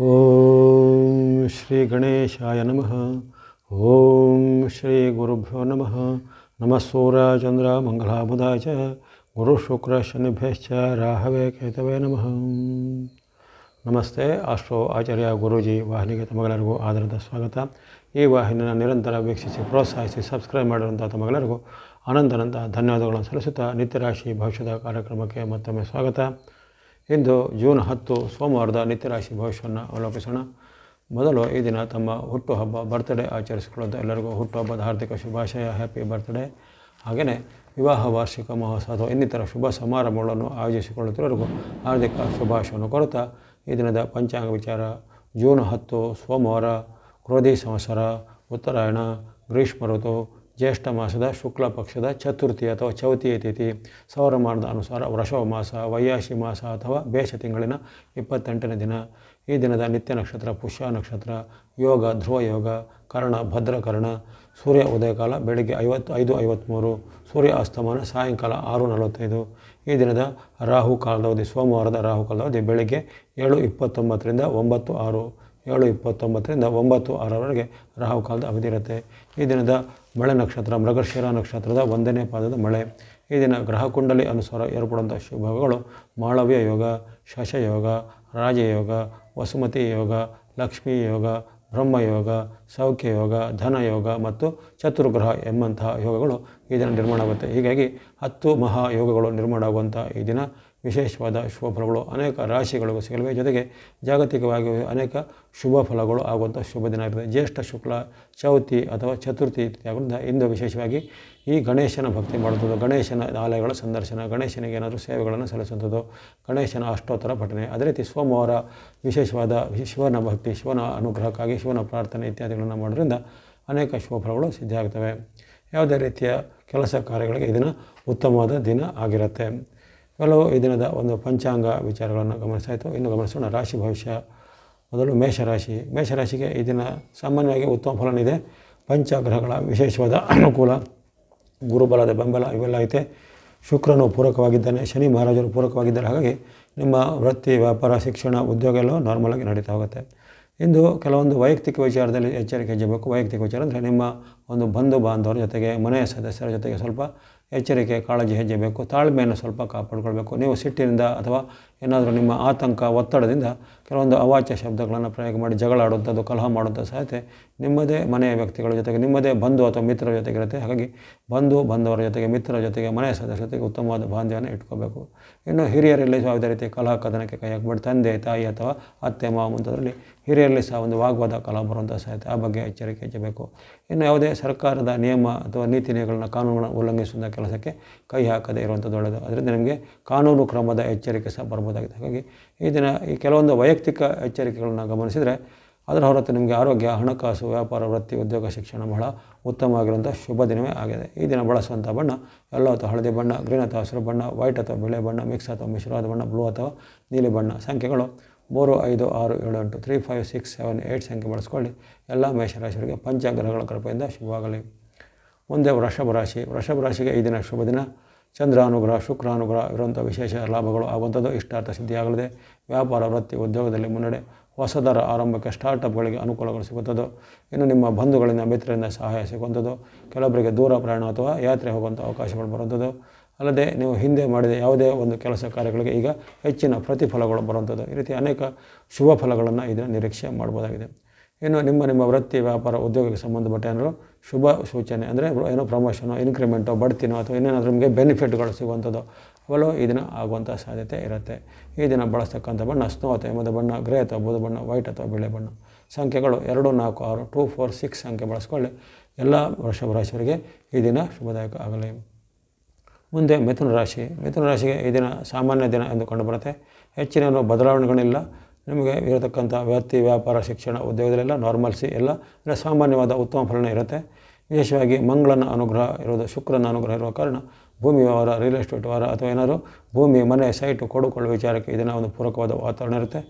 ಓಂ ಶ್ರೀ ಗಣೇಶಾಯ ನಮಃ. ಓಂ ಶ್ರೀ ಗುರುಭ್ಯೋ ನಮಃ. ನಮಃ ಸೂರ ಚಂದ್ರ ಮಂಗಲಾಬುಧಾಯ ಚ. ಗುರು ಶುಕ್ರ ಶನಿಭ್ಯಶ್ಚ ರಾಹವೇ ಕೇತವೇ ನಮಃ. ನಮಸ್ತೆ, ಅಷ್ಟೋ ಆಚಾರ್ಯ ಗುರೂಜಿ ವಾಹಿನಿಗೆ ತಮಗೆಲ್ಲರಿಗೂ ಆಧಾರದ ಸ್ವಾಗತ. ಈ ವಾಹಿನಿಯನ್ನು ನಿರಂತರ ವೀಕ್ಷಿಸಿ, ಪ್ರೋತ್ಸಾಹಿಸಿ, ಸಬ್ಸ್ಕ್ರೈಬ್ ಮಾಡಿರುವಂಥ ತಮಗೆಲ್ಲರಿಗೂ ಅನಂತನಂತ ಧನ್ಯವಾದಗಳನ್ನು ಸಲ್ಲಿಸುತ್ತಾ ನಿತ್ಯರಾಶಿ ಭವಿಷ್ಯದ ಕಾರ್ಯಕ್ರಮಕ್ಕೆ ಮತ್ತೊಮ್ಮೆ ಸ್ವಾಗತ. ಇಂದು ಜೂನ್ ಹತ್ತು ಸೋಮವಾರದ ನಿತ್ಯರಾಶಿ ಭವಿಷ್ಯವನ್ನು ಅವಲೋಕಿಸೋಣ. ಮೊದಲು ಈ ದಿನ ತಮ್ಮ ಹುಟ್ಟುಹಬ್ಬ ಬರ್ತ್ಡೇ ಆಚರಿಸಿಕೊಳ್ಳುವಂಥ ಎಲ್ಲರಿಗೂ ಹುಟ್ಟುಹಬ್ಬದ ಹಾರ್ದಿಕ ಶುಭಾಶಯ ಹ್ಯಾಪಿ ಬರ್ತ್ಡೇ ಹಾಗೆಯೇ ವಿವಾಹ, ವಾರ್ಷಿಕ, ಮಹೋತ್ಸವ ಅಥವಾ ಇನ್ನಿತರ ಶುಭ ಸಮಾರಂಭಗಳನ್ನು ಆಯೋಜಿಸಿಕೊಳ್ಳುತ್ತಿರೋರಿಗೂ ಹಾರ್ದಿಕ ಶುಭಾಶಯವನ್ನು ಕೊಡುತ್ತಾ ಈ ದಿನದ ಪಂಚಾಂಗ ವಿಚಾರ. ಜೂನ್ ಹತ್ತು ಸೋಮವಾರ, ಕ್ರೋಧಿ ಸಂವತ್ಸರ, ಉತ್ತರಾಯಣ, ಗ್ರೀಷ್ಮ ಋತು ಜ್ಯೇಷ್ಠ ಮಾಸದ ಶುಕ್ಲ ಪಕ್ಷದ ಚತುರ್ಥಿ ಅಥವಾ ಚೌತಿಯ ತಿಥಿ ಸೌರಮಾನದ ಅನುಸಾರ ವೃಷಭ ಮಾಸ, ವೈಯಾಶಿ ಮಾಸ ಅಥವಾ ಬೇಷ ತಿಂಗಳಿನ ಇಪ್ಪತ್ತೆಂಟನೇ ದಿನ. ಈ ದಿನದ ನಿತ್ಯ ನಕ್ಷತ್ರ ಪುಷ್ಯ ನಕ್ಷತ್ರ, ಯೋಗ, ಧ್ರುವ ಯೋಗ, ಕರ್ಣ ಭದ್ರಕರ್ಣ ಸೂರ್ಯ ಉದಯಕಾಲ ಬೆಳಗ್ಗೆ ಐವತ್ತು, ಐದು ಐವತ್ತ್ಮೂರು ಸೂರ್ಯ ಅಸ್ತಮಾನ ಸಾಯಂಕಾಲ ಆರು, ನಲವತ್ತೈದು. ಈ ದಿನದ ರಾಹು ಕಾಲದವಧಿ ಸೋಮವಾರದ ರಾಹು ಕಾಲದವಧಿ ಬೆಳಗ್ಗೆ ಏಳು, ಇಪ್ಪತ್ತೊಂಬತ್ತರಿಂದ ಒಂಬತ್ತು, ಆರು. ಏಳು, ಇಪ್ಪತ್ತೊಂಬತ್ತರಿಂದ ಒಂಬತ್ತು ಆರವರೆಗೆ ರಾಹು ಕಾಲದ ಅವಧಿ ಇರುತ್ತೆ. ಈ ದಿನದ ಮಳೆ ನಕ್ಷತ್ರ, ಮೃಗಶಿರ ನಕ್ಷತ್ರದ ಒಂದನೇ ಪಾದದ ಮಳೆ. ಈ ದಿನ ಗ್ರಹಕುಂಡಲಿ ಅನುಸಾರ ಏರ್ಪಡುವಂಥ ಶುಭಗಳು ಮಾಳವ್ಯ ಯೋಗ, ಶಶಯೋಗ, ರಾಜಯೋಗ, ವಸುಮತಿ ಯೋಗ, ಲಕ್ಷ್ಮೀ ಯೋಗ, ಬ್ರಹ್ಮಯೋಗ ಸೌಖ್ಯ ಯೋಗ ಧನಯೋಗ ಮತ್ತು ಚತುರ್ಗ್ರಹ ಎಂಬಂತಹ ಯೋಗಗಳು ಈ ದಿನ ನಿರ್ಮಾಣವಾಗುತ್ತೆ ಹೀಗಾಗಿ ಹತ್ತು ಮಹಾಯೋಗಗಳು ನಿರ್ಮಾಣ ಆಗುವಂಥ ಈ ದಿನ ವಿಶೇಷವಾದ ಶುಭ ಫಲಗಳು ಅನೇಕ ರಾಶಿಗಳಿಗೂ ಸಿಗಲಿವೆ. ಜೊತೆಗೆ ಜಾಗತಿಕವಾಗಿ ಅನೇಕ ಶುಭ ಫಲಗಳು ಆಗುವಂಥ ಶುಭ ದಿನ ಇರ್ತದೆ. ಜ್ಯೇಷ್ಠ, ಶುಕ್ಲ, ಚೌತಿ ಅಥವಾ ಚತುರ್ಥಿ ಆಗುವಂಥ ಇಂದು ವಿಶೇಷವಾಗಿ ಈ ಗಣೇಶನ ಭಕ್ತಿ ಮಾಡುವಂಥದ್ದು ಗಣೇಶನ ಆಲಯಗಳ ಸಂದರ್ಶನ, ಗಣೇಶನಿಗೆ ಏನಾದರೂ ಸೇವೆಗಳನ್ನು ಸಲ್ಲಿಸುವಂಥದ್ದು, ಗಣೇಶನ ಅಷ್ಟೋತ್ತರ ಪಠನೆ, ಅದೇ ರೀತಿ ಸೋಮವಾರ ವಿಶೇಷವಾದ ಶಿವನ ಭಕ್ತಿ, ಶಿವನ ಅನುಗ್ರಹಕ್ಕಾಗಿ, ಶಿವನ ಪ್ರಾರ್ಥನೆ ಇತ್ಯಾದಿಗಳನ್ನು ಮಾಡೋದ್ರಿಂದ ಅನೇಕ ಶುಭ ಫಲಗಳು ಆಗ್ತವೆ. ಯಾವುದೇ ರೀತಿಯ ಕೆಲಸ ಕಾರ್ಯಗಳಿಗೆ ಇದನ್ನು ಉತ್ತಮವಾದ ದಿನ ಆಗಿರುತ್ತೆ. ಇವೆಲ್ಲವೂ ಈ ದಿನದ ಒಂದು ಪಂಚಾಂಗ ವಿಚಾರಗಳನ್ನು ಗಮನಿಸಾಯಿತು ಇನ್ನು ಗಮನಿಸೋಣ, ರಾಶಿ ಭವಿಷ್ಯ, ಮೊದಲು ಮೇಷರಾಶಿ. ಮೇಷರಾಶಿಗೆ ಈ ದಿನ ಸಾಮಾನ್ಯವಾಗಿ ಉತ್ತಮ ಫಲನಿದೆ ಪಂಚಗ್ರಹಗಳ ವಿಶೇಷವಾದ ಅನುಕೂಲ, ಗುರುಬಲದ ಬೆಂಬಲ ಇವೆಲ್ಲ ಐತೆ. ಶುಕ್ರನು ಪೂರಕವಾಗಿದ್ದಾನೆ, ಶನಿ ಮಹಾರಾಜರು ಪೂರಕವಾಗಿದ್ದಾರೆ. ಹಾಗಾಗಿ ನಿಮ್ಮ ವೃತ್ತಿ, ವ್ಯಾಪಾರ, ಶಿಕ್ಷಣ, ಉದ್ಯೋಗ ಎಲ್ಲ ನಾರ್ಮಲಾಗಿ ನಡೀತಾ ಹೋಗುತ್ತೆ. ಇಂದು ಕೆಲವೊಂದು ವೈಯಕ್ತಿಕ ವಿಚಾರದಲ್ಲಿ ಎಚ್ಚರಿಕೆ ಹೆಜ್ಜಬೇಕು ವೈಯಕ್ತಿಕ ವಿಚಾರ ಅಂದರೆ ನಿಮ್ಮ ಒಂದು ಬಂಧು ಬಾಂಧವರ ಜೊತೆಗೆ, ಮನೆಯ ಸದಸ್ಯರ ಜೊತೆಗೆ ಸ್ವಲ್ಪ ಎಚ್ಚರಿಕೆ, ಕಾಳಜಿ ಹೆಜ್ಜೆ ಬೇಕು ತಾಳ್ಮೆಯನ್ನು ಸ್ವಲ್ಪ ಕಾಪಾಡಿಕೊಳ್ಬೇಕು. ನೀವು ಸಿಟ್ಟಿನಿಂದ ಅಥವಾ ಏನಾದರೂ ನಿಮ್ಮ ಆತಂಕ, ಒತ್ತಡದಿಂದ ಕೆಲವೊಂದು ಅವಾಚ್ಯ ಶಬ್ದಗಳನ್ನು ಪ್ರಯೋಗ ಮಾಡಿ ಜಗಳ ಆಡುವಂಥದ್ದು ಕಲಹ ಮಾಡುವಂಥ ಸಾಧ್ಯತೆ ನಿಮ್ಮದೇ ಮನೆಯ ವ್ಯಕ್ತಿಗಳ ಜೊತೆಗೆ, ನಿಮ್ಮದೇ ಬಂಧು ಅಥವಾ ಮಿತ್ರರ ಜೊತೆಗೆ ಇರುತ್ತೆ. ಹಾಗಾಗಿ ಬಂಧು ಬಂಧುವರ ಜೊತೆಗೆ, ಮಿತ್ರರ ಜೊತೆಗೆ, ಮನೆಯ ಸದಸ್ಯರ ಜೊತೆಗೆ ಉತ್ತಮವಾದ ಬಾಂಧವ್ಯನ ಇಟ್ಕೋಬೇಕು. ಇನ್ನು ಹಿರಿಯರಲ್ಲಿ ಸಹ ಯಾವುದೇ ರೀತಿ ಕಲಹ ಕದನಕ್ಕೆ ಕೈ ಹಾಕ್ಬಿಟ್ಟು ತಂದೆ, ತಾಯಿ ಅಥವಾ ಅತ್ತೆ, ಮಾವ ಮುಂತಾದರಲ್ಲಿ ಹಿರಿಯರಲ್ಲಿ ಸಹ ಒಂದು ವಾಗ್ವಾದ ಕಲಹ ಬರುವಂಥ ಸಾಧ್ಯತೆ ಆ ಬಗ್ಗೆ ಎಚ್ಚರಿಕೆ ಹೆಚ್ಚಬೇಕು. ಇನ್ನು ಯಾವುದೇ ಸರ್ಕಾರದ ನಿಯಮ ಅಥವಾ ನೀತಿ ನಿಯಮಗಳನ್ನ ಕಾನೂನುಗಳನ್ನು ಉಲ್ಲಂಘಿಸುವಂಥ ಕೆಲಸಕ್ಕೆ ಕೈ ಹಾಕದೇ ಇರುವಂಥದ್ದು ಒಳ್ಳೆಯದು. ಅದರಿಂದ ನಿಮಗೆ ಕಾನೂನು ಕ್ರಮದ ಎಚ್ಚರಿಕೆ ಸಹ ಬರ್ಬೋದಾಗಿದೆ. ಹಾಗಾಗಿ ಈ ದಿನ ಈ ಕೆಲವೊಂದು ವೈಯಕ್ತಿಕ ಎಚ್ಚರಿಕೆಗಳನ್ನು ಗಮನಿಸಿದರೆ ಅದರ ಹೊರತು ನಿಮಗೆ ಆರೋಗ್ಯ, ಹಣಕಾಸು, ವ್ಯಾಪಾರ, ವೃತ್ತಿ, ಉದ್ಯೋಗ, ಶಿಕ್ಷಣ ಬಹಳ ಉತ್ತಮವಾಗಿರುವಂಥ ಶುಭ ದಿನವೇ ಆಗಿದೆ. ಈ ದಿನ ಬಳಸುವಂಥ ಬಣ್ಣ ಎಲ್ಲೋ ಅಥವಾ ಹಳದಿ ಬಣ್ಣ, ಗ್ರೀನ್ ಅಥವಾ ಹಸಿರು ಬಣ್ಣ, ವೈಟ್ ಅಥವಾ ಬಿಳೆ ಬಣ್ಣ, ಮಿಕ್ಸ್ ಅಥವಾ ಮಿಶ್ರವಾದ ಬಣ್ಣ, ಬ್ಲೂ ಅಥವಾ ನೀಲಿ ಬಣ್ಣ. ಸಂಖ್ಯೆಗಳು ಮೂರು, ಐದು, ಆರು, ಏಳು, ಎಂಟು, three, five, six, seven eight ಸಂಖ್ಯೆ ಬಳಸ್ಕೊಳ್ಳಿ. ಎಲ್ಲ ಮೇಷರಾಶಿಯವರಿಗೆ ಪಂಚಗ್ರಹಗಳ ಕೃಪೆಯಿಂದ ಶುಭವಾಗಲಿ. ಮುಂದೆ ವೃಷಭ ರಾಶಿ. ವೃಷಭ ರಾಶಿಗೆ ಈ ದಿನ ಶುಭ ದಿನ. ಚಂದ್ರಾನುಗ್ರಹ ಶುಕ್ರಾನುಗ್ರಹ ಶುಕ್ರ ಇರುವಂಥ ವಿಶೇಷ ಲಾಭಗಳು ಆಗುವಂಥದ್ದು ಇಷ್ಟಾರ್ಥ ಸಿದ್ಧಿಯಾಗಲಿದೆ. ವ್ಯಾಪಾರ, ವೃತ್ತಿ, ಉದ್ಯೋಗದಲ್ಲಿ ಮುನ್ನಡೆ. ಹೊಸದರ ಆರಂಭಕ್ಕೆ ಸ್ಟಾರ್ಟಪ್ಗಳಿಗೆ ಅನುಕೂಲಗಳು ಸಿಗುತ್ತದೆ, ಇನ್ನು ನಿಮ್ಮ ಬಂಧುಗಳಿಂದ, ಮಿತ್ರರಿಂದ ಸಹಾಯ ಸಿಗುವಂಥದ್ದು, ಕೆಲವೊಬ್ಬರಿಗೆ ದೂರ ಪ್ರಯಾಣ ಅಥವಾ ಯಾತ್ರೆ ಹೋಗುವಂಥ ಅವಕಾಶಗಳು ಬರುವಂಥದ್ದು. ಅಲ್ಲದೆ ನೀವು ಹಿಂದೆ ಮಾಡಿದ ಯಾವುದೇ ಒಂದು ಕೆಲಸ ಕಾರ್ಯಗಳಿಗೆ ಈಗ ಹೆಚ್ಚಿನ ಪ್ರತಿಫಲಗಳು ಬರುವಂಥದ್ದು. ಈ ರೀತಿ ಅನೇಕ ಶುಭ ಫಲಗಳನ್ನು ಇದನ್ನು ನಿರೀಕ್ಷೆ ಮಾಡ್ಬೋದಾಗಿದೆ. ಇನ್ನು ನಿಮ್ಮ ನಿಮ್ಮ ವೃತ್ತಿ, ವ್ಯಾಪಾರ, ಉದ್ಯೋಗಕ್ಕೆ ಸಂಬಂಧಪಟ್ಟ ಏನಾದರೂ ಶುಭ ಸೂಚನೆ ಅಂದರೆ ಏನೋ ಪ್ರಮೋಷನೋ ಇನ್ಕ್ರಿಮೆಂಟೋ ಬಡ್ತಿನೋ ಅಥವಾ ಇನ್ನೇನಾದರೂ ನಿಮಗೆ ಬೆನಿಫಿಟ್ಗಳು ಸಿಗುವಂಥದ್ದು. ಅವೆಲ್ಲವೂ ಈ ದಿನ ಆಗುವಂಥ ಸಾಧ್ಯತೆ ಇರುತ್ತೆ. ಈ ದಿನ ಬಳಸ್ತಕ್ಕಂಥ ಬಣ್ಣ ಸ್ನೋ ಅಥವಾ ಎಂಬುದು ಬಣ್ಣ ಗ್ರೇ ಅಥವಾ ಬೂದು ಬಣ್ಣ ವೈಟ್ ಅಥವಾ ಬಿಳೆ ಬಣ್ಣ. ಸಂಖ್ಯೆಗಳು ಎರಡು, ನಾಲ್ಕು, ಆರು ಟೂ ಫೋರ್ ಸಿಕ್ಸ್ ಸಂಖ್ಯೆ ಬಳಸ್ಕೊಳ್ಳಿ. ಎಲ್ಲ ವೃಷಭ ರಾಶಿಯವರಿಗೆ ಈ ದಿನ ಶುಭದಾಯಕ ಆಗಲಿ. ಮುಂದೆ ಮಿಥುನ ರಾಶಿ. ಮಿಥುನ ರಾಶಿಗೆ ಈ ದಿನ ಸಾಮಾನ್ಯ ದಿನ ಎಂದು ಕಂಡುಬರುತ್ತೆ. ಹೆಚ್ಚಿನ ಬದಲಾವಣೆಗಳಿಲ್ಲ. ನಿಮಗೆ ಇರತಕ್ಕಂಥ ವ್ಯಕ್ತಿ ವ್ಯಾಪಾರ, ಶಿಕ್ಷಣ, ಉದ್ಯೋಗದಲ್ಲೆಲ್ಲ ನಾರ್ಮಲ್ಸಿ ಎಲ್ಲ ಅಂದರೆ ಸಾಮಾನ್ಯವಾದ ಉತ್ತಮ ಫಲನ ಇರುತ್ತೆ. ವಿಶೇಷವಾಗಿ ಮಂಗಳನ ಅನುಗ್ರಹ ಇರೋದು, ಶುಕ್ರನ ಅನುಗ್ರಹ ಇರುವ ಕಾರಣ ಭೂಮಿ ವ್ಯವಹಾರ ರಿಯಲ್ ಎಸ್ಟೇಟ್ ವ್ಯವಹಾರ ಅಥವಾ ಏನಾದರೂ ಭೂಮಿ, ಮನೆ ಸೈಟು ಕೊಡುಕೊಳ್ಳುವ ವಿಚಾರಕ್ಕೆ ಇದನ್ನು ಒಂದು ಪೂರಕವಾದ ವಾತಾವರಣ ಇರುತ್ತೆ.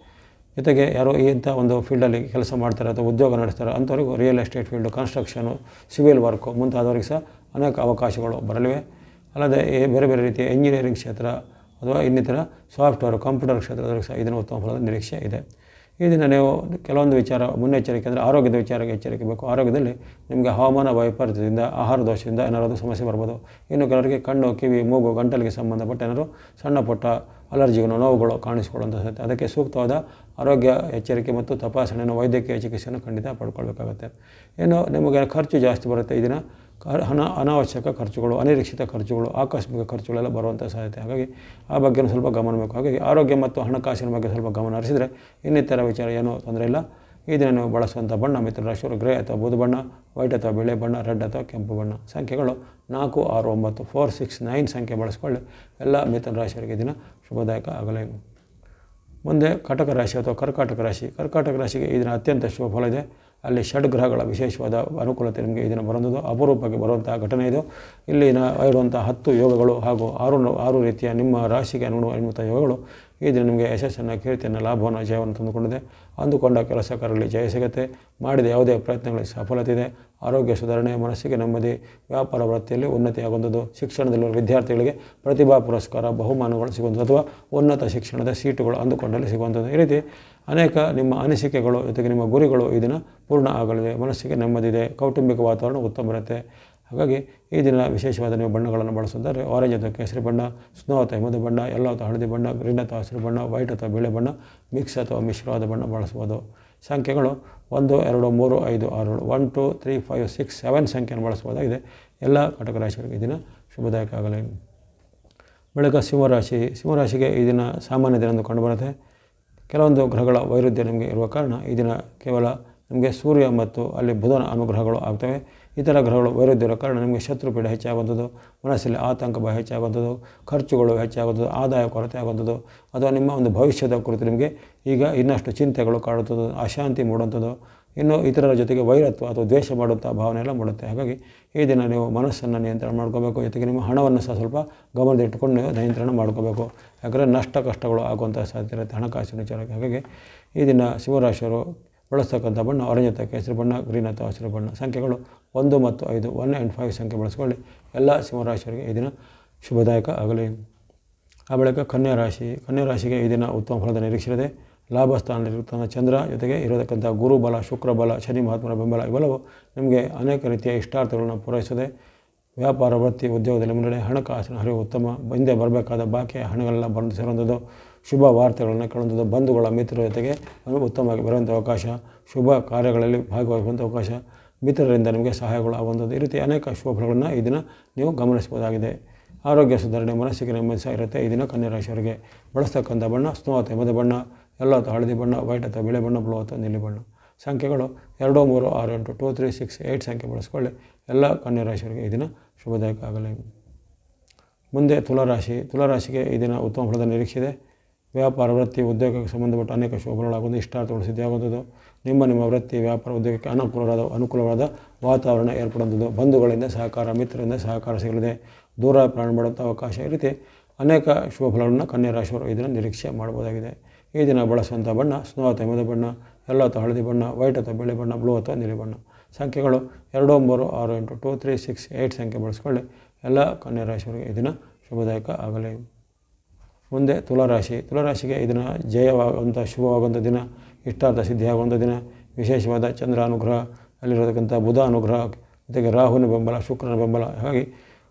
ಜೊತೆಗೆ ಯಾರೋ ಇಂಥ ಒಂದು ಫೀಲ್ಡಲ್ಲಿ ಕೆಲಸ ಮಾಡ್ತಾರೆ ಅಥವಾ ಉದ್ಯೋಗ ನಡೆಸ್ತಾರೆ ಅಂಥವರಿಗೂ real estate field construction civil work ಮುಂತಾದವರಿಗೆ ಸಹ ಅನೇಕ ಅವಕಾಶಗಳು ಬರಲಿವೆ. ಅಲ್ಲದೆ ಈ ಬೇರೆ ಬೇರೆ ರೀತಿಯ ಇಂಜಿನಿಯರಿಂಗ್ ಕ್ಷೇತ್ರ ಅಥವಾ ಇನ್ನಿತರ ಸಾಫ್ಟ್ವೇರ್ ಕಂಪ್ಯೂಟರ್ ಕ್ಷೇತ್ರದವರಿಗೆ ಸಹ ಇದನ್ನು ಉತ್ತಮ ಫಲದ ನಿರೀಕ್ಷೆ ಇದೆ. ಈ ದಿನ ನೀವು ಕೆಲವೊಂದು ವಿಚಾರ, ಮುನ್ನೆಚ್ಚರಿಕೆ ಅಂದರೆ ಆರೋಗ್ಯದ ವಿಚಾರಕ್ಕೆ ಎಚ್ಚರಿಕೆ ಬೇಕು. ಆರೋಗ್ಯದಲ್ಲಿ ನಿಮಗೆ ಹವಾಮಾನ ವೈಪರೀತ್ಯದಿಂದ, ಆಹಾರ ದೋಷದಿಂದ ಏನಾದರೂ ಸಮಸ್ಯೆ ಬರ್ಬೋದು. ಇನ್ನು ಕೆಲವರಿಗೆ ಕಣ್ಣು, ಕಿವಿ, ಮೂಗು, ಗಂಟಲಿಗೆ ಸಂಬಂಧಪಟ್ಟ ಏನಾದರೂ ಸಣ್ಣ ಪುಟ್ಟ ಅಲರ್ಜಿಗಳು, ನೋವುಗಳು ಕಾಣಿಸಿಕೊಳ್ಳುವಂಥ ಸಾಧ್ಯತೆ ಅದಕ್ಕೆ ಸೂಕ್ತವಾದ ಆರೋಗ್ಯ ಎಚ್ಚರಿಕೆ ಮತ್ತು ತಪಾಸಣೆಯನ್ನು ವೈದ್ಯಕೀಯ ಚಿಕಿತ್ಸೆಯನ್ನು ಖಂಡಿತ ಪಡ್ಕೊಳ್ಬೇಕಾಗುತ್ತೆ. ಇನ್ನು ನಿಮಗೆ ಖರ್ಚು ಜಾಸ್ತಿ ಬರುತ್ತೆ ಈ ಹಣ, ಅನಾವಶ್ಯಕ ಖರ್ಚುಗಳು, ಅನಿರೀಕ್ಷಿತ ಖರ್ಚುಗಳು, ಆಕಸ್ಮಿಕ ಖರ್ಚುಗಳೆಲ್ಲ ಬರುವಂಥ ಸಾಧ್ಯತೆ. ಹಾಗಾಗಿ ಆ ಬಗ್ಗೆ ಸ್ವಲ್ಪ ಗಮನ ಬೇಕು. ಹಾಗಾಗಿ ಆರೋಗ್ಯ ಮತ್ತು ಹಣಕಾಸಿನ ಬಗ್ಗೆ ಸ್ವಲ್ಪ ಗಮನ ಹರಿಸಿದರೆ ಇನ್ನಿತರ ವಿಚಾರ ಏನೂ ತೊಂದರೆ ಇಲ್ಲ. ಈ ದಿನ ನೀವು ಬಳಸುವಂಥ ಬಣ್ಣ ಮಿತ್ರ ರಾಶಿಯವರು ಗ್ರೇ ಅಥವಾ ಬೂದು ಬಣ್ಣ, ವೈಟ್ ಅಥವಾ ಬಿಳಿ ಬಣ್ಣ, ರೆಡ್ ಅಥವಾ ಕೆಂಪು ಬಣ್ಣ ಸಂಖ್ಯೆಗಳು ನಾಲ್ಕು, ಆರು, ಒಂಬತ್ತು, ಫೋರ್, ಸಿಕ್ಸ್, ನೈನ್ ಸಂಖ್ಯೆ ಬಳಸ್ಕೊಳ್ಳಿ. ಎಲ್ಲ ಮಿಥುನ ರಾಶಿಯವರಿಗೆ ದಿನ ಶುಭದಾಯಕ ಆಗಲೇ. ಮುಂದೆ ಕಟಕ ರಾಶಿ ಅಥವಾ ಕರ್ಕಾಟಕ ರಾಶಿ. ಕರ್ಕಾಟಕ ರಾಶಿಗೆ ಈ ಅತ್ಯಂತ ಶುಭ ಫಲ ಇದೆ. ಅಲ್ಲಿ ಷಡ್ಗ್ರಹಗಳ ವಿಶೇಷವಾದ ಅನುಕೂಲತೆ ನಿಮಗೆ ಇದನ್ನು ಬರೋದು ಅಪರೂಪಕ್ಕೆ ಬರುವಂತಹ ಘಟನೆ ಇದು. ಇಲ್ಲಿನ ಇರುವಂಥ ಹತ್ತು ಯೋಗಗಳು ಹಾಗೂ ಆರು ಆರು ರೀತಿಯ ನಿಮ್ಮ ರಾಶಿಗೆ ಅನುಗುಣ ಎನ್ನುವಂಥ ಯೋಗಗಳು ಈ ನಿಮಗೆ ಯಶಸ್ಸನ್ನು, ಕೀರ್ತಿಯನ್ನು, ಲಾಭವನ್ನು, ಜಯವನ್ನು ತಂದುಕೊಂಡಿದೆ. ಅಂದುಕೊಂಡ ಕೆಲಸ ಕಾರ್ಯಗಳಲ್ಲಿ ಜಯ ಸಿಗುತ್ತೆ. ಮಾಡಿದ ಯಾವುದೇ ಪ್ರಯತ್ನಗಳಿಗೆ ಸಫಲತೆ ಇದೆ. ಆರೋಗ್ಯ ಸುಧಾರಣೆ ಮನಸ್ಸಿಗೆ ನೆಮ್ಮದಿ, ವ್ಯಾಪಾರ ವೃತ್ತಿಯಲ್ಲಿ ಉನ್ನತಿಯಾಗುವಂಥದ್ದು. ಶಿಕ್ಷಣದಲ್ಲಿರುವ ವಿದ್ಯಾರ್ಥಿಗಳಿಗೆ ಪ್ರತಿಭಾ ಪುರಸ್ಕಾರ, ಬಹುಮಾನಗಳು ಸಿಗುವಂಥದ್ದು ಅಥವಾ ಉನ್ನತ ಶಿಕ್ಷಣದ ಸೀಟುಗಳು ಅಂದುಕೊಂಡಲ್ಲಿ ಸಿಗುವಂಥದ್ದು. ಈ ರೀತಿ ಅನೇಕ ನಿಮ್ಮ ಅನಿಸಿಕೆಗಳು, ಜೊತೆಗೆ ನಿಮ್ಮ ಗುರಿಗಳು ಈ ದಿನ ಪೂರ್ಣ ಆಗಲಿದೆ ಮನಸ್ಸಿಗೆ ನೆಮ್ಮದಿದೆ, ಕೌಟುಂಬಿಕ ವಾತಾವರಣ ಉತ್ತಮ ಇರುತ್ತೆ. ಹಾಗಾಗಿ ಈ ದಿನ ವಿಶೇಷವಾದ ನೀವು ಬಣ್ಣಗಳನ್ನು ಬಳಸಿದರೆ ಆರೆಂಜ್ ಅಥವಾ ಕೇಸರಿ ಬಣ್ಣ ಸ್ನೋ ಅಥವಾ ಹಿಮದ ಬಣ್ಣ ಎಲ್ಲೋ ಅಥವಾ ಹಳದಿ ಬಣ್ಣ ಗ್ರೀನ್ ಅಥವಾ ಹಸಿರು ಬಣ್ಣ ವೈಟ್ ಅಥವಾ ಬಿಳಿ ಬಣ್ಣ ಮಿಕ್ಸ್ ಅಥವಾ ಮಿಶ್ರವಾದ ಬಣ್ಣ ಬಳಸ್ಬೋದು ಸಂಖ್ಯೆಗಳು ಒಂದು, ಎರಡು, ಮೂರು, ಐದು, ಆರು, ಏಳು one two three five six seven ಸಂಖ್ಯೆಯನ್ನು ಬಳಸ್ಬೋದಾಗಿದೆ ಎಲ್ಲ ಕಟಕ ರಾಶಿಗಳಿಗೆ ದಿನ ಶುಭದಾಯಕ ಆಗಲಿ. ಬಳಿಕ ಸಿಂಹರಾಶಿ. ಸಿಂಹರಾಶಿಗೆ ಈ ದಿನ ಸಾಮಾನ್ಯ ದಿನ ಎಂದು ಕಂಡುಬರುತ್ತೆ. ಕೆಲವೊಂದು ಗ್ರಹಗಳ ವೈರುಧ್ಯ ನಿಮಗೆ ಇರುವ ಕಾರಣ ಈ ದಿನ ಕೇವಲ ನಿಮಗೆ ಸೂರ್ಯ ಮತ್ತು ಅಲ್ಲಿ ಬುಧನ ಅನುಗ್ರಹಗಳು ಆಗ್ತವೆ. ಇತರ ಗ್ರಹಗಳು ವೈರುಧ್ಯ ಇರೋ ಕಾರಣ ನಿಮಗೆ ಶತ್ರುಪೀಡ ಹೆಚ್ಚಾಗುವಂಥದ್ದು, ಮನಸ್ಸಲ್ಲಿ ಆತಂಕ ಭಯ ಹೆಚ್ಚಾಗುವಂಥದ್ದು, ಖರ್ಚುಗಳು ಹೆಚ್ಚಾಗುವಂಥದ್ದು, ಆದಾಯ ಕೊರತೆ ಆಗುವಂಥದ್ದು, ಅಥವಾ ನಿಮ್ಮ ಒಂದು ಭವಿಷ್ಯದ ಕುರಿತು ನಿಮಗೆ ಈಗ ಇನ್ನಷ್ಟು ಚಿಂತೆಗಳು ಕಾಡುತ್ತದೆ ಅಶಾಂತಿ ಮೂಡುವಂಥದ್ದು ಇನ್ನು ಇತರರ ಜೊತೆಗೆ ವೈರತ್ವ ಅಥವಾ ದ್ವೇಷ ಮಾಡುವಂಥ ಭಾವನೆ ಎಲ್ಲ ಮೂಡುತ್ತೆ. ಹಾಗಾಗಿ ಈ ದಿನ ನೀವು ಮನಸ್ಸನ್ನು ನಿಯಂತ್ರಣ ಮಾಡ್ಕೋಬೇಕು, ಜೊತೆಗೆ ನಿಮ್ಮ ಹಣವನ್ನು ಸಹ ಸ್ವಲ್ಪ ಗಮನದಲ್ಲಿಟ್ಟುಕೊಂಡು ನಿಯಂತ್ರಣ ಮಾಡ್ಕೋಬೇಕು. ಯಾಕಂದರೆ ನಷ್ಟ ಕಷ್ಟಗಳು ಆಗುವಂಥ ಸಾಧ್ಯತೆ ಇರುತ್ತೆ ಹಣಕಾಸಿನ ವಿಚಾರಕ್ಕೆ ಹಾಗಾಗಿ ಈ ದಿನ ಶಿವರಾಶಿಯವರು ಬಳಸ್ತಕ್ಕಂಥ ಬಣ್ಣ ಆರೆಂಜ್ ಅಥವಾ ಕೇಸರಿ ಬಣ್ಣ ಗ್ರೀನ್ ಅಥವಾ ಹಸಿರು ಬಣ್ಣ ಸಂಖ್ಯೆಗಳು ಒಂದು ಮತ್ತು ಐದು ಒನ್ ಆ್ಯಂಡ್ ಫೈವ್ ಸಂಖ್ಯೆ ಬಳಸ್ಕೊಳ್ಳಿ. ಎಲ್ಲ ಸಿಂಹರಾಶಿಯವರಿಗೆ ಈ ದಿನ ಶುಭದಾಯಕ ಆಗಲಿ. ಆ ಬಳಿಕ ಕನ್ಯಾ ರಾಶಿ ಕನ್ಯಾ ರಾಶಿಗೆ ಈ ದಿನ ಉತ್ತಮ ಫಲದ ನಿರೀಕ್ಷೆ ಇದೆ. ಲಾಭ ಸ್ಥಾನದಲ್ಲಿರುತ್ತಾನೆ ಚಂದ್ರ ಜೊತೆಗೆ ಇರತಕ್ಕಂಥ ಗುರುಬಲ ಶುಕ್ರಬಲ ಶುಕ್ರ ಬಲ, ಶನಿ, ಮಹಾತ್ಮರ ಬೆಂಬಲ ಇವೆಲ್ಲವೂ ನಿಮಗೆ ಅನೇಕ ರೀತಿಯ ಇಷ್ಟಾರ್ಥಗಳನ್ನು ಪೂರೈಸದೆ ವ್ಯಾಪಾರ, ವೃತ್ತಿ, ಉದ್ಯೋಗದಲ್ಲಿ ಮುನ್ನಡೆ ಹಣಕಾಸಿನ ಹರಿವು ಉತ್ತಮ. ಹಿಂದೆ ಬರಬೇಕಾದ ಬಾಕಿ ಹಣಗಳೆಲ್ಲ ಬಂದು ಸೇರುವಂಥದ್ದು, ಶುಭ ವಾರ್ತೆಗಳನ್ನು ಕೇಳುವಂಥದ್ದು, ಬಂಧುಗಳ ಮಿತ್ರರ ಜೊತೆಗೆ ಉತ್ತಮವಾಗಿ ಬರುವಂಥ ಅವಕಾಶ, ಶುಭ ಕಾರ್ಯಗಳಲ್ಲಿ ಭಾಗವಹಿಸುವಂಥ ಅವಕಾಶ, ಮಿತ್ರರಿಂದ ನಿಮಗೆ ಸಹಾಯಗಳು ಆಗುವಂಥದ್ದು ಈ ರೀತಿ ಅನೇಕ ಶುಭ ಫಲಗಳನ್ನು ಈ ದಿನ ನೀವು ಗಮನಿಸಬಹುದಾಗಿದೆ. ಆರೋಗ್ಯ ಸುಧಾರಣೆ ಮನಸ್ಸಿಗೆ ನೆಮ್ಮದಿ ಸಹ ಇರುತ್ತೆ ಈ ದಿನ ಕನ್ಯಾ ರಾಶಿಯವರಿಗೆ ಬಳಸ್ತಕ್ಕಂಥ ಬಣ್ಣ ಸ್ನೋತೆ ಮದ ಬಣ್ಣ ಎಲ್ಲೋ ಅಥವಾ ಹಳದಿ ಬಣ್ಣ ವೈಟ್ ಅಥವಾ ಬಿಳಿ ಬಣ್ಣ ಬ್ಲೂ ಅಥವಾ ನೀಲಿ ಬಣ್ಣ. ಸಂಖ್ಯೆಗಳು ಎರಡು, ಮೂರು, ಆರು, ಎಂಟು ಟೂ ತ್ರೀ ಸಿಕ್ಸ್ ಏಯ್ಟ್ ಸಂಖ್ಯೆ ಬಳಸ್ಕೊಳ್ಳಿ. ಎಲ್ಲ ಕನ್ಯಾ ರಾಶಿಯವರಿಗೆ ಈ ದಿನ ಶುಭದಾಯಕ ಆಗಲಿ ಮುಂದೆ ತುಲಾರಾಶಿ. ತುಲಾರಾಶಿಗೆ ಈ ದಿನ ಉತ್ತಮ ಫಲದ ನಿರೀಕ್ಷೆ ವ್ಯಾಪಾರ, ವೃತ್ತಿ, ಉದ್ಯೋಗಕ್ಕೆ ಸಂಬಂಧಪಟ್ಟ ಅನೇಕ ಶುಭಗಳಾಗುವುದು ಇಷ್ಟಾರ್ಥಗಳು ಸಿದ್ಧಿಯಾಗುವಂಥದ್ದು ನಿಮ್ಮ ನಿಮ್ಮ ವೃತ್ತಿ, ವ್ಯಾಪಾರ, ಉದ್ಯೋಗಕ್ಕೆ ಅನುಕೂಲವಾದ ಅನುಕೂಲವಾದ ವಾತಾವರಣ ಏರ್ಪಡುವಂಥದ್ದು. ಬಂಧುಗಳಿಂದ ಸಹಕಾರ, ಮಿತ್ರರಿಂದ ಸಹಕಾರ ಸಿಗಲಿದೆ. ದೂರ ಪ್ರಯಾಣ ಮಾಡುವಂಥ ಅವಕಾಶ ಈ ರೀತಿ ಅನೇಕ ಶುಭ ಫಲಗಳನ್ನು ಕನ್ಯಾ ರಾಶಿಯವರು ಇದನ್ನು ದಿನ ನಿರೀಕ್ಷೆ ಮಾಡ್ಬೋದಾಗಿದೆ ಈ ದಿನ ಬಳಸುವಂಥ ಬಣ್ಣ ಸ್ನೋ ಅಥವಾ ಬಣ್ಣ ಎಲ್ಲ ಅಥವಾ ಹಳದಿ ಬಣ್ಣ ವೈಟ್ ಅಥವಾ ಬಿಳಿ ಬಣ್ಣ ಬ್ಲೂ ಅಥವಾ ನೀಲಿ ಬಣ್ಣ. ಸಂಖ್ಯೆಗಳು ಎರಡು ಒಂಬರು ಆರು, ಎಂಟು ಟೂ ತ್ರೀ ಸಿಕ್ಸ್ ಏಯ್ಟ್ ಸಂಖ್ಯೆ ಬಳಸ್ಕೊಳ್ಳಿ. ಎಲ್ಲ ಕನ್ಯಾ ರಾಶಿಯವರಿಗೆ ಈ ದಿನ ಶುಭದಾಯಕ ಆಗಲಿ. ಮುಂದೆ ತುಲಾರಾಶಿ. ತುಲಾರಾಶಿಗೆ ಈ ದಿನ ಜಯವಾಗುವಂಥ, ಶುಭವಾಗುವಂಥ ದಿನ, ಇಷ್ಟಾರ್ಥ ಸಿದ್ಧಿಯಾಗುವಂಥ ದಿನ, ವಿಶೇಷವಾದ ಚಂದ್ರ ಅನುಗ್ರಹ ಅಲ್ಲಿರತಕ್ಕಂಥ ಬುಧ ಅನುಗ್ರಹ, ಜೊತೆಗೆ ರಾಹುವಿನ ಬೆಂಬಲ, ಶುಕ್ರನ ಬೆಂಬಲ ಹಾಗಾಗಿ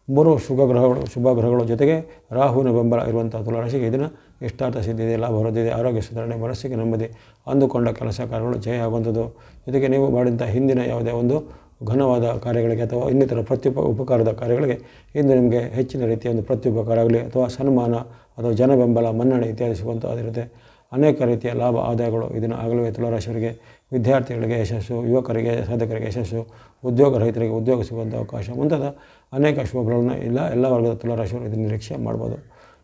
ಮೂರು ಶುಭ ಗ್ರಹಗಳು ಶುಭ ಗ್ರಹಗಳು ಜೊತೆಗೆ ರಾಹುವಿನ ಬೆಂಬಲ ಇರುವಂಥ ತುಲಾರಾಶಿಗೆ ಈ ದಿನ ಇಷ್ಟಾರ್ಥ ಸಿದ್ಧಿದೆ, ಲಾಭ ಹೊರದಿದೆ ಆರೋಗ್ಯ ಸುಧಾರಣೆ, ಮನಸ್ಸಿಗೆ ನೆಮ್ಮದಿ ಅಂದುಕೊಂಡ ಕೆಲಸ ಕಾರ್ಯಗಳು ಜಯ ಆಗುವಂಥದ್ದು. ಜೊತೆಗೆ ನೀವು ಮಾಡಿದಂಥ ಹಿಂದಿನ ಯಾವುದೇ ಒಂದು ಘನವಾದ ಕಾರ್ಯಗಳಿಗೆ ಅಥವಾ ಇನ್ನಿತರ ಪ್ರತ್ಯುಪ ಉಪಕಾರದ ಕಾರ್ಯಗಳಿಗೆ ಇಂದು ನಿಮಗೆ ಹೆಚ್ಚಿನ ರೀತಿಯ ಒಂದು ಪ್ರತ್ಯುಪಕಾರ ಆಗಲಿ ಅಥವಾ ಸನ್ಮಾನ ಅಥವಾ ಜನ ಬೆಂಬಲ ಮನ್ನಣೆ ಇತ್ಯಾದಿ ಸಿಗುವಂಥದ್ದಿರುತ್ತೆ ಅನೇಕ ರೀತಿಯ ಲಾಭ ಆದಾಯಗಳು ಇದನ್ನು ಆಗಲೇ ತುಲಾರಾಶಿಯವರಿಗೆ, ವಿದ್ಯಾರ್ಥಿಗಳಿಗೆ ಯಶಸ್ಸು, ಯುವಕರಿಗೆ, ಸಾಧಕರಿಗೆ ಯಶಸ್ಸು, ಉದ್ಯೋಗ ರಹಿತರಿಗೆ ಉದ್ಯೋಗ ಸಿಗುವಂಥ ಅವಕಾಶ. ಮುಂತಾದ ಅನೇಕ ಶುಭಗಳನ್ನು ಇಲ್ಲ ಎಲ್ಲ ವರ್ಗದ ತುಲಾರಾಶಿಯವರು ಇದನ್ನು ನಿರೀಕ್ಷೆ ಮಾಡ್ಬೋದು.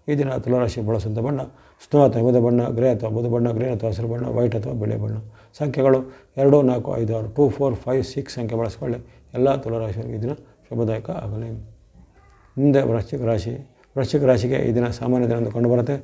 ಈ ದಿನ ತುಲಾರಾಶಿ ಬಳಸುವಂಥ ಬಣ್ಣ ಸ್ನೋ ಅಥವಾ ಹಿಮದ ಬಣ್ಣ, ಗ್ರೇ ಅಥವಾ ಬುಧ ಬಣ್ಣ ಗ್ರೀನ್ ಅಥವಾ ಹಸಿರು ಬಣ್ಣ, ವೈಟ್ ಅಥವಾ ಬಿಳಿ ಬಣ್ಣ. ಸಂಖ್ಯೆಗಳು ಎರಡು, ನಾಲ್ಕು, ಐದು, ಆರು, ಟೂ, ಫೋರ್, ಫೈವ್, ಸಿಕ್ಸ್ ಸಂಖ್ಯೆ ಬಳಸ್ಕೊಳ್ಳಿ. ಎಲ್ಲ ತುಲಾರಾಶಿಯವರಿಗೆ ಈ ದಿನ ಶುಭದಾಯಕ ಆಗಲಿ. ಮುಂದೆ ವೃಶ್ಚಿಕ ರಾಶಿ. ವೃಶ್ಚಿಕ ರಾಶಿಗೆ ಈ ದಿನ ಸಾಮಾನ್ಯ ದಿನ ಕಂಡುಬರುತ್ತೆ.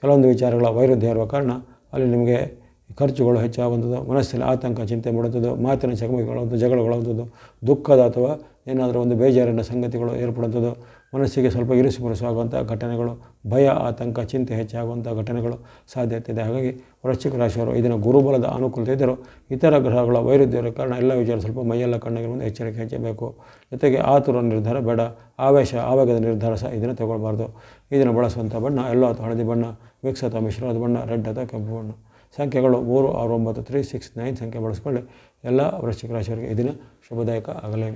ಕೆಲವೊಂದು ವಿಚಾರಗಳ ವೈರುಧ್ಯ ಇರುವ ಕಾರಣ ಅಲ್ಲಿ ನಿಮಗೆ ಖರ್ಚುಗಳು ಹೆಚ್ಚಾಗುವಂಥದ್ದು ಮನಸ್ಸಿನ ಆತಂಕ, ಚಿಂತೆ ಮಾಡುವಂಥದ್ದು, ಮಾತಿನ ಚಕಮಕಿಗಳಂಥ ಜಗಳಗಳಂಥದ್ದು ದುಃಖದ ಅಥವಾ ಏನಾದರೂ ಒಂದು ಬೇಜಾರಿನ ಸಂಗತಿಗಳು ಏರ್ಪಡುವಂಥದ್ದು, ಮನಸ್ಸಿಗೆ ಸ್ವಲ್ಪ ಇರಿಸು ಮುರಿಸುವಾಗುವಂಥ ಘಟನೆಗಳು, ಭಯ, ಆತಂಕ, ಚಿಂತೆ ಹೆಚ್ಚಾಗುವಂಥ ಘಟನೆಗಳು ಸಾಧ್ಯತೆ ಇದೆ. ಹಾಗಾಗಿ ವೃಶ್ಚಿಕ ರಾಶಿಯವರು ಇದನ್ನು ಗುರುಬಲದ ಅನುಕೂಲತೆ ಇದ್ದರೂ ಇತರ ಗ್ರಹಗಳ ವೈರುಧ್ಯರ ಕಾರಣ ಎಲ್ಲ ವಿಚಾರ ಸ್ವಲ್ಪ ಮೈಯೆಲ್ಲ ಕಣ್ಣಿಗೆ ಮುಂದೆ ಎಚ್ಚರಿಕೆ ಹೆಚ್ಚಬೇಕು. ಜೊತೆಗೆ ಆತುರ ನಿರ್ಧಾರ ಬೇಡ, ಆವೇಶ, ಆವೇಗದ ನಿರ್ಧಾರ ಸಹ ಇದನ್ನು ತಗೊಳ್ಬಾರ್ದು. ಇದನ್ನು ಬಳಸುವಂಥ ಬಣ್ಣ, ಎಲ್ಲೋ ಅಥವಾ ಹಳದಿ ಬಣ್ಣ, ಮಿಕ್ಸ್ ಅಥವಾ ಮಿಶ್ರವಾದ ಬಣ್ಣ, ರೆಡ್ ಅಥವಾ ಕೆಂಪು ಬಣ್ಣ. ಸಂಖ್ಯೆಗಳು ಮೂರು, ಆರು, ಒಂಬತ್ತು ತ್ರೀ ಸಿಕ್ಸ್ ನೈನ್ ಸಂಖ್ಯೆ ಬಳಸ್ಕೊಳ್ಳಿ. ಎಲ್ಲ ವೃಶ್ಚಿಕ ರಾಶಿಯವರಿಗೆ ಈ ದಿನ ಶುಭದಾಯಕ ಆಗಲಿ.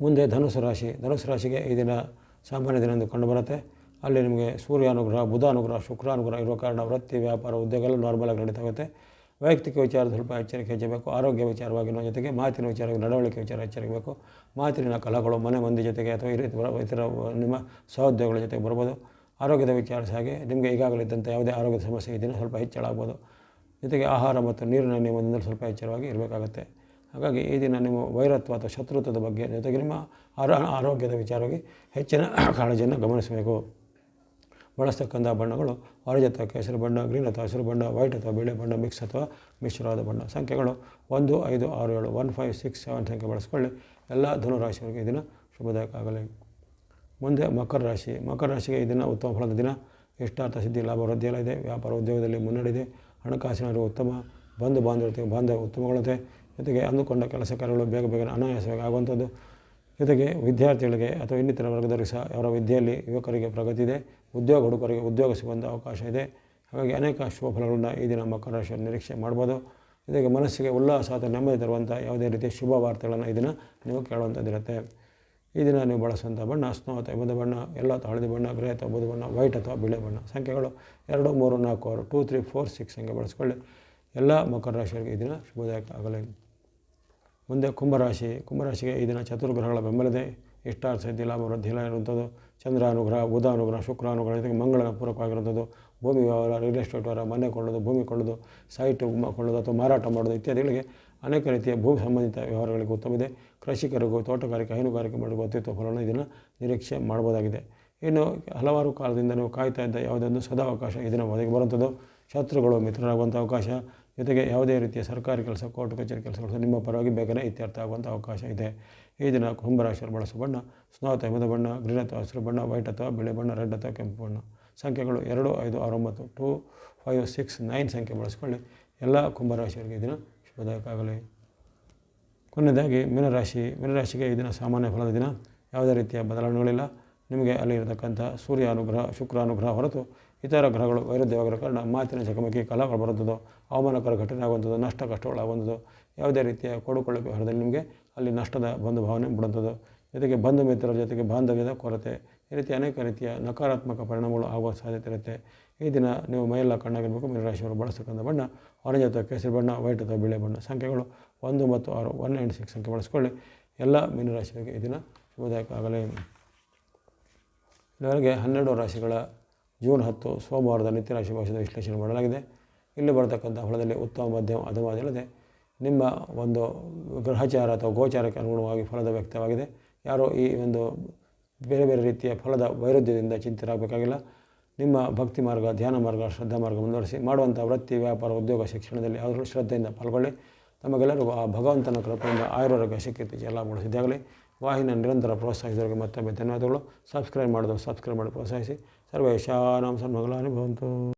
ಮುಂದೆ ಧನುಸು ರಾಶಿ. ಧನುಸು ರಾಶಿಗೆ ಈ ದಿನ ಸಾಮಾನ್ಯ ದಿನ ಎಂದು ಕಂಡುಬರುತ್ತೆ ಅಲ್ಲಿ ನಿಮಗೆ ಸೂರ್ಯ ಅನುಗ್ರಹ ಬುಧ ಅನುಗ್ರಹ ಶುಕ್ರ ಅನುಗ್ರಹ ಇರುವ ಕಾರಣ ವೃತ್ತಿ, ವ್ಯಾಪಾರ ಉದ್ಯೋಗ ಎಲ್ಲ ನಾರ್ಮಲಾಗಿ ಆಗಿ ಹೋಗುತ್ತೆ. ವೈಯಕ್ತಿಕ ವಿಚಾರ ಸ್ವಲ್ಪ ಎಚ್ಚರಿಕೆ ಹೆಚ್ಚಬೇಕು. ಆರೋಗ್ಯ ವಿಚಾರವಾಗಿ ನೋಡೋ ಜೊತೆಗೆ ಮಾತಿನ ವಿಚಾರ ನಡವಳಿಕೆ ವಿಚಾರ ಎಚ್ಚರಿಕೆಬೇಕು. ಮಾತಿನ ಕಲಗಳು ಮನೆ ಮಂದಿ ಜೊತೆಗೆ ಅಥವಾ ಈ ರೀತಿ ಇತರ ನಿಮ್ಮ ಸಹೋದ್ಯೋಗಗಳ ಜೊತೆಗೆ ಬರ್ಬೋದು. ಆರೋಗ್ಯದ ವಿಚಾರ ಹಾಗೆ ನಿಮಗೆ ಈಗಾಗಲೇ ಇದ್ದಂಥ ಯಾವುದೇ ಆರೋಗ್ಯದ ಸಮಸ್ಯೆ ಇದನ್ನು ಸ್ವಲ್ಪ ಹೆಚ್ಚಳ ಆಗ್ಬೋದು ಜೊತೆಗೆ ಆಹಾರ ಮತ್ತು ನೀರಿನ ನಿಯಮದಿಂದ ಸ್ವಲ್ಪ ಎಚ್ಚರವಾಗಿ ಇರಬೇಕಾಗತ್ತೆ. ಹಾಗಾಗಿ ಈ ದಿನ ನೀವು ವೈರತ್ವ ಅಥವಾ ಶತ್ರುತ್ವದ ಬಗ್ಗೆ ಜೊತೆಗೆ ನಿಮ್ಮ ಆರ, ಆರೋಗ್ಯದ ವಿಚಾರವಾಗಿ ಹೆಚ್ಚಿನ ಕಾಳಜಿಯನ್ನು ಗಮನಿಸಬೇಕು. ಬಳಸ್ತಕ್ಕಂಥ ಬಣ್ಣಗಳು ಆರೆಂಜ್ ಅಥವಾ ಕೇಸರಿ ಬಣ್ಣ, ಗ್ರೀನ್ ಅಥವಾ ಹಸಿರು ಬಣ್ಣ, ವೈಟ್ ಅಥವಾ ಬಿಳಿ ಬಣ್ಣ, ಮಿಕ್ಸ್ ಅಥವಾ ಮಿಶ್ರವಾದ ಬಣ್ಣ. ಸಂಖ್ಯೆಗಳು ಒಂದು, ಐದು, ಆರು, ಏಳು, ಒನ್, ಫೈವ್, ಸಿಕ್ಸ್, ಸೆವೆನ್ ಸಂಖ್ಯೆ ಬಳಸ್ಕೊಳ್ಳಿ. ಎಲ್ಲ ಧನುರಾಶಿಯವರಿಗೆ ಈ ದಿನ ಶುಭದಾಯಕ ಆಗಲಿ. ಮುಂದೆ ಮಕರ ರಾಶಿ. ಮಕರ ರಾಶಿಗೆ ಈ ದಿನ ಉತ್ತಮ ಫಲದ ದಿನ. ಇಷ್ಟಾರ್ಥ ಸಿದ್ಧಿ, ಲಾಭ ವೃದ್ಧಿಯೆಲ್ಲ ಇದೆ ವ್ಯಾಪಾರ ಉದ್ಯೋಗದಲ್ಲಿ ಮುನ್ನಡೆದಿದೆ ಹಣಕಾಸಿನ ಉತ್ತಮ. ಬಂಧು ಬಾಂಧವ್ಯತೆ ಬಾಂಧವ್ಯ ಉತ್ತಮಗೊಳ್ಳುತ್ತೆ. ಜೊತೆಗೆ ಅಂದುಕೊಂಡ ಕೆಲಸ ಕಾರ್ಯಗಳು ಬೇಗ ಬೇಗ ಅನಾಯಾಸವಾಗಿ ಆಗುವಂಥದ್ದು. ಜೊತೆಗೆ ವಿದ್ಯಾರ್ಥಿಗಳಿಗೆ ಅಥವಾ ಇನ್ನಿತರ ವರ್ಗದವರಿಗೆ ಸಹ ಅವರ ವಿದ್ಯೆಯಲ್ಲಿ ಯುವಕರಿಗೆ ಪ್ರಗತಿ ಇದೆ. ಉದ್ಯೋಗ ಹುಡುಗರಿಗೆ ಉದ್ಯೋಗ ಸಿಗುವಂಥ ಅವಕಾಶ ಇದೆ. ಹಾಗಾಗಿ ಅನೇಕ ಶುಭ ಫಲಗಳನ್ನು ಈ ದಿನ ಮಕರ ರಾಶಿಯನ್ನು ನಿರೀಕ್ಷೆ ಮಾಡ್ಬೋದು. ಜೊತೆಗೆ ಮನಸ್ಸಿಗೆ ಉಲ್ಲಾಸ ಅಥವಾ ನೆಮ್ಮದಿ ತರುವಂಥ ಯಾವುದೇ ರೀತಿಯ ಶುಭ ವಾರ್ತೆಗಳನ್ನು ಈ ದಿನ ನೀವು ಕೇಳುವಂಥದ್ದಿರುತ್ತೆ ಈ ದಿನ ನೀವು ಬಳಸುವಂಥ ಬಣ್ಣ ಸ್ನೋ ಅಥವಾ ಬಣ್ಣ, ಎಲ್ಲ ಅಥವಾ ಹಳದಿ ಬಣ್ಣ, ಗ್ರೇ ಅಥವಾ ಬುದ್ಧ ಬಣ್ಣ ವೈಟ್ ಅಥವಾ ಬಿಳಿ ಬಣ್ಣ. ಸಂಖ್ಯೆಗಳು ಎರಡು, ಮೂರು, ನಾಲ್ಕು, ಆರು ಟೂ ತ್ರೀ ಫೋರ್ ಸಿಕ್ಸ್ ಹಂಗೆ ಬಳಸ್ಕೊಳ್ಳಿ. ಎಲ್ಲ ಮಕರ ರಾಶಿಯವರಿಗೆ ಈ ದಿನ ಶುಭದಾಯಕ ಆಗಲಿ. ಮುಂದೆ ಕುಂಭರಾಶಿ. ಕುಂಭರಾಶಿಗೆ ಈ ದಿನ ಚತುರ್ಗ್ರಹಗಳ ಬೆಂಬಲದೆ ಇಷ್ಟಾರ್ಥ ಸಿದ್ಧಿ, ಲಾಭ, ವೃದ್ಧಿ ಇಲ್ಲ ಇರುವಂಥದ್ದು. ಚಂದ್ರ ಅನುಗ್ರಹ, ಬುಧ ಅನುಗ್ರಹ, ಶುಕ್ರ ಅನುಗ್ರಹ, ಜೊತೆಗೆ ಮಂಗಳನ ಪೂರಕವಾಗಿರುವಂಥದ್ದು ಭೂಮಿ ವ್ಯವಹಾರ ರಿಯಲ್ ಎಸ್ಟೇಟ್ ವ್ಯವಹಾರ ಮನೆ ಕೊಳ್ಳೋದು, ಭೂಮಿ ಕೊಳ್ಳೋದು ಸೈಟ್ ಕೊಳ್ಳೋದು ಅಥವಾ ಮಾರಾಟ ಮಾಡೋದು ಇತ್ಯಾದಿಗಳಿಗೆ ಅನೇಕ ರೀತಿಯ ಭೂ ಸಂಬಂಧಿತ ವ್ಯವಹಾರಗಳಿಗೆ ಉತ್ತಮ ಇದೆ ಕೃಷಿಕರಿಗೂ, ತೋಟಗಾರಿಕೆ, ಹೈನುಗಾರಿಕೆ ಮಾಡುವ ಅತ್ಯುತ್ತಮ ಫಲವನ್ನು ಇದನ್ನು ನಿರೀಕ್ಷೆ ಮಾಡ್ಬೋದಾಗಿದೆ ಇನ್ನು ಹಲವಾರು ಕಾಲದಿಂದ ನೀವು ಕಾಯ್ತಾ ಇದ್ದ ಯಾವುದೊಂದು ಸದಾವಕಾಶ ಇದನ್ನು ಒದಗಿ ಬರುವಂಥದ್ದು ಶತ್ರುಗಳು ಮಿತ್ರರಾಗುವಂಥ ಅವಕಾಶ, ಜೊತೆಗೆ ಯಾವುದೇ ರೀತಿಯ ಸರ್ಕಾರಿ ಕೆಲಸ, ಕೋರ್ಟ್, ಕಚೇರಿ ಕೆಲಸಗಳು ನಿಮ್ಮ ಪರವಾಗಿ ಬೇಗನೆ ಇತ್ಯರ್ಥ ಆಗುವಂಥ ಅವಕಾಶ ಇದೆ. ಈ ದಿನ ಕುಂಭರಾಶಿಯವರು ಬಳಸುವ ಬಣ್ಣ, ಸ್ನೋತ, ಹಿಮದ ಬಣ್ಣ, ಗ್ರೀನ್ ಅಥವಾ ಹಸಿರು ಬಣ್ಣ, ವೈಟ್ ಅಥವಾ ಬಿಳಿ ಬಣ್ಣ, ರೆಡ್ ಅಥವಾ ಕೆಂಪು ಬಣ್ಣ. ಸಂಖ್ಯೆಗಳು ಎರಡು, ಐದು ಆರು ಒಂಬತ್ತು ಟೂ, ಫೈವ್, ಸಿಕ್ಸ್, ನೈನ್ ಸಂಖ್ಯೆ ಬಳಸ್ಕೊಳ್ಳಿ. ಎಲ್ಲ ಕುಂಭರಾಶಿಯವರಿಗೆ ಇದನ್ನು ದಿನ ಶುಭದಾಯಕ ಆಗಲಿ. ಕೊನೆಯದಾಗಿ ಮೀನರಾಶಿ, ಮೀನರಾಶಿಗೆ ಈ ದಿನ ಸಾಮಾನ್ಯ ಫಲದ ದಿನ. ಯಾವುದೇ ರೀತಿಯ ಬದಲಾವಣೆಗಳಿಲ್ಲ. ನಿಮಗೆ ಅಲ್ಲಿ ಇರತಕ್ಕಂಥ ಸೂರ್ಯ ಅನುಗ್ರಹ, ಶುಕ್ರ ಅನುಗ್ರಹ ಹೊರತು ಇತರ ಗ್ರಹಗಳು ವೈರುಧ್ಯವಾಗಿರೋ ಕಾರಣ ಮಾತಿನ ಚಕಮಕಿ ಕಲಾಗಳು ಬರುತ್ತದೋ, ಅವಮಾನಕರ ಘಟನೆ ಆಗುವಂಥದ್ದು, ನಷ್ಟ ಕಷ್ಟಗಳಾಗುವಂಥದ್ದು ಯಾವುದೇ ರೀತಿಯ ಕೊಡುಕೊಳ್ಳೋ ಹೊರದಲ್ಲಿ ನಿಮಗೆ ಅಲ್ಲಿ ನಷ್ಟದ ಬಂಧು ಭಾವನೆ ಬಿಡುವಂಥದ್ದು ಜೊತೆಗೆ ಬಂಧು ಮಿತ್ರರ ಜೊತೆಗೆ ಬಾಂಧವ್ಯದ ಕೊರತೆ. ಈ ರೀತಿ ಅನೇಕ ರೀತಿಯ ನಕಾರಾತ್ಮಕ ಪರಿಣಾಮಗಳು ಆಗುವ ಸಾಧ್ಯತೆ ಇರುತ್ತೆ. ಈ ದಿನ ನೀವು ಮೈಯೆಲ್ಲ ಕಣ್ಣಾಗಿರಬೇಕು. ಮೀನರಾಶಿಯವರು ಬಳಸ್ತಕ್ಕಂಥ ಬಣ್ಣ ಆರೆಂಜ್ ಅಥವಾ ಕೇಸರಿ ಬಣ್ಣ ವೈಟ್ ಅಥವಾ ಬಿಳೆ ಬಣ್ಣ ಸಂಖ್ಯೆಗಳು ಒಂದು ಮತ್ತು ಆರು ಒನ್ ಆ್ಯಂಡ್ ಸಿಕ್ಸ್ ಸಂಖ್ಯೆ ಬಳಸ್ಕೊಳ್ಳಿ. ಎಲ್ಲ ಮೀನರಾಶಿಯವರಿಗೆ ಈ ದಿನ ಶುಭದಾಯಕ ಆಗಲಿ ಇದುವರೆಗೆ ಹನ್ನೆರಡು ರಾಶಿಗಳ ಜೂನ್ ಹತ್ತು ಸೋಮವಾರದ ನಿತ್ಯ ರಾಶಿ ಭವಿಷ್ಯದ ವಿಶ್ಲೇಷಣೆ ಮಾಡಲಾಗಿದೆ. ಇಲ್ಲಿ ಬರತಕ್ಕಂಥ ಫಲದಲ್ಲಿ ಉತ್ತಮ ಮಧ್ಯಮ ಅಧಮವಾದಿಲ್ಲದೆ ನಿಮ್ಮ ಒಂದು ಗ್ರಹಚಾರ ಅಥವಾ ಗೋಚಾರಕ್ಕೆ ಅನುಗುಣವಾಗಿ ಫಲದ ವ್ಯಕ್ತವಾಗಿದೆ. ಯಾರೋ ಈ ಒಂದು ಬೇರೆ ಬೇರೆ ರೀತಿಯ ಫಲದ ವೈರುಧ್ಯದಿಂದ ಚಿಂತಿತರಾಗಬೇಕಾಗಿಲ್ಲ. ನಿಮ್ಮ ಭಕ್ತಿ ಮಾರ್ಗ, ಧ್ಯಾನ ಮಾರ್ಗ, ಶ್ರದ್ಧಾ ಮಾರ್ಗ ಮುಂದುವರಿಸಿ ಮಾಡುವಂಥ ವೃತ್ತಿ, ವ್ಯಾಪಾರ, ಉದ್ಯೋಗ, ಶಿಕ್ಷಣದಲ್ಲಿ ಅವರು ಶ್ರದ್ಧೆಯಿಂದ ಪಾಲ್ಗೊಳ್ಳಿ. ತಮಗೆಲ್ಲರೂ ಆ ಭಗವಂತನ ಕೃಪೆಯಿಂದ ಆಯುರ್ವೇದ ಶಕ್ತಿ ಎಲ್ಲ ಮೂಡಿಸಿದ್ದಾಗಲಿ ವಾಹಿನ ನಿರಂತರ ಪ್ರೋತ್ಸಾಹಿಸಿದವರಿಗೆ ಮತ್ತೊಮ್ಮೆ ಧನ್ಯವಾದಗಳು. ಸಬ್ಸ್ಕ್ರೈಬ್ ಮಾಡಿದವರು ಸಬ್ಸ್ಕ್ರೈಬ್ ಮಾಡಿ ಪ್ರೋತ್ಸಾಹಿಸಿ. ಸರ್ವೇಶಾನಾಂ ಮಗಳ ಭವಂತು.